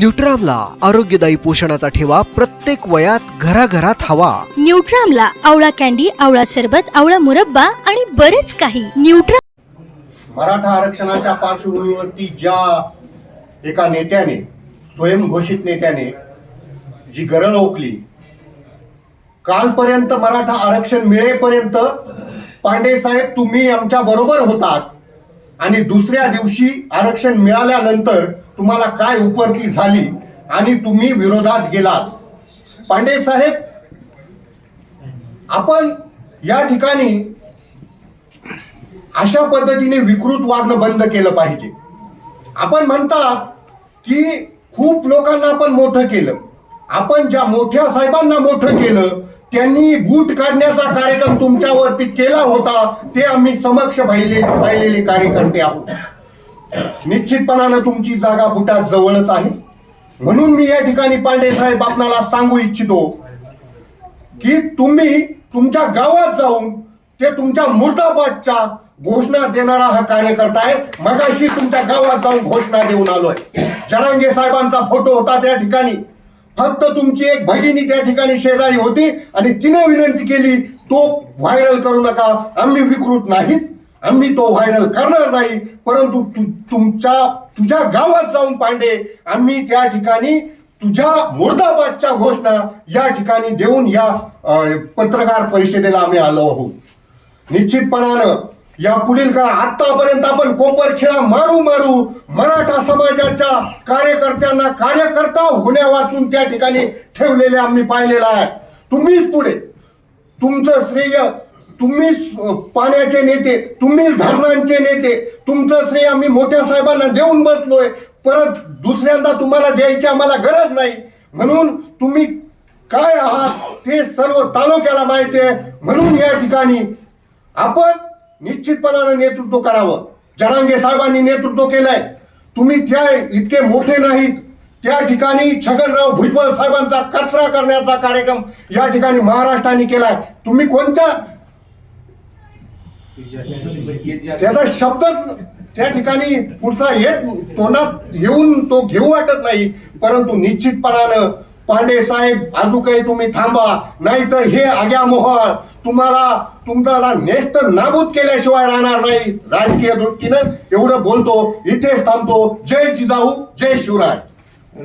न्यूट्रामला आरोग्यदायी पोषणाचा ठेवा प्रत्येक वयात घराघरात हवा. न्यूट्रामला आवळा कॅन्डी आवळा सरबत आवळा मुरब्बा आणि बरेच काही. न्यूट्रा मराठा आरक्षणाच्या पार्श्वभूमीवरती ज्या एका नेत्याने स्वयंघोषित नेत्याने जी गरळ ओकली कालपर्यंत मराठा आरक्षण मिळेपर्यंत पांडे साहेब तुम्ही आमच्या बरोबर होतात. आणि दुसऱ्या दिवशी आरक्षण मिळाल्यानंतर तुम्हाला काय उपरती झाली आणि तुम्ही विरोधात गेलात? पांडे साहेब आपण या ठिकाणी अशा पद्धतीने विकृत वागणं बंद केलं पाहिजे. आपण म्हणता की खूप लोकांना आपण मोठं केलं. आपण ज्या मोठ्या साहेबांना मोठं केलं त्यांनी बूट काढण्याचा कार्यक्रम तुमच्यावरती केला होता ते आम्ही समक्ष पाहिले पाहिलेले कार्यकर्ते आहोत. निश्चितपणानं तुमची जागा बुटात जवळच आहे. म्हणून मी या ठिकाणी पांडे साहेब आपणाला सांगू इच्छितो की तुम्ही तुमच्या गावात जाऊन ते तुमच्या मुर्दाबादच्या घोषणा देणारा हा कार्यकर्ता आहे. मगाशी तुमच्या गावात जाऊन घोषणा देऊन आलोय. जरांगे साहेबांचा फोटो होता त्या ठिकाणी. फक्त तुमची एक भगिनी त्या ठिकाणी शेजारी होती आणि तिने विनंती केली तो व्हायरल करू नका आम्ही विकृत नाहीत आम्ही तो व्हायरल करणार नाही परंतु तु- तुमच्या तुझ्या गावात जाऊन पांडे आम्ही त्या ठिकाणी तुझ्या मुर्दाबादच्या घोषणा या ठिकाणी देऊन या पत्रकार परिषदेला आम्ही आलो आहोत. निश्चितपणानं या पुढील काळ आतापर्यंत आपण कोपर खेळा मारू मारू मराठा समाजाच्या कार्यकर्त्यांना कार्यकर्ता होण्या वाचून त्या ठिकाणी ठेवलेले आम्ही पाहिलेलं आहे. तुम्हीच पुढे. तुमचं श्रेय तुम्हीच पाण्याचे नेते तुम्हीच धरणांचे नेते तुमचं श्रेय आम्ही मोठ्या साहेबांना देऊन बसलोय. परत दुसऱ्यांदा तुम्हाला द्यायची आम्हाला गरज नाही. म्हणून तुम्ही काय आहात ते सर्व तालुक्याला माहिती आहे. म्हणून या ठिकाणी आपण निश्चितपणानं नेतृत्व करावं. जरांगे साहेबांनी नेतृत्व केलंय. तुम्ही त्या इतके मोठे नाहीत. त्या ठिकाणी छगनराव भुजबळ साहेबांचा कचरा करण्याचा कार्यक्रम या ठिकाणी महाराष्ट्राने केलाय. तुम्ही कोणत्या त्याचा शब्दच त्या ठिकाणी पुढचा येत तोंडात येऊन तो घेऊ वाटत नाही. परंतु निश्चितपणानं पांडे साहेब अजून काही तुम्ही थांबा. नाहीतर हे आग्या मोहळ तुम्हाला तुमचा नेस्त नाबूद केल्याशिवाय राहणार नाही. राजकीय दृष्टीनं एवढं बोलतो इथेच थांबतो. जय जिजाऊ जय शिवराय.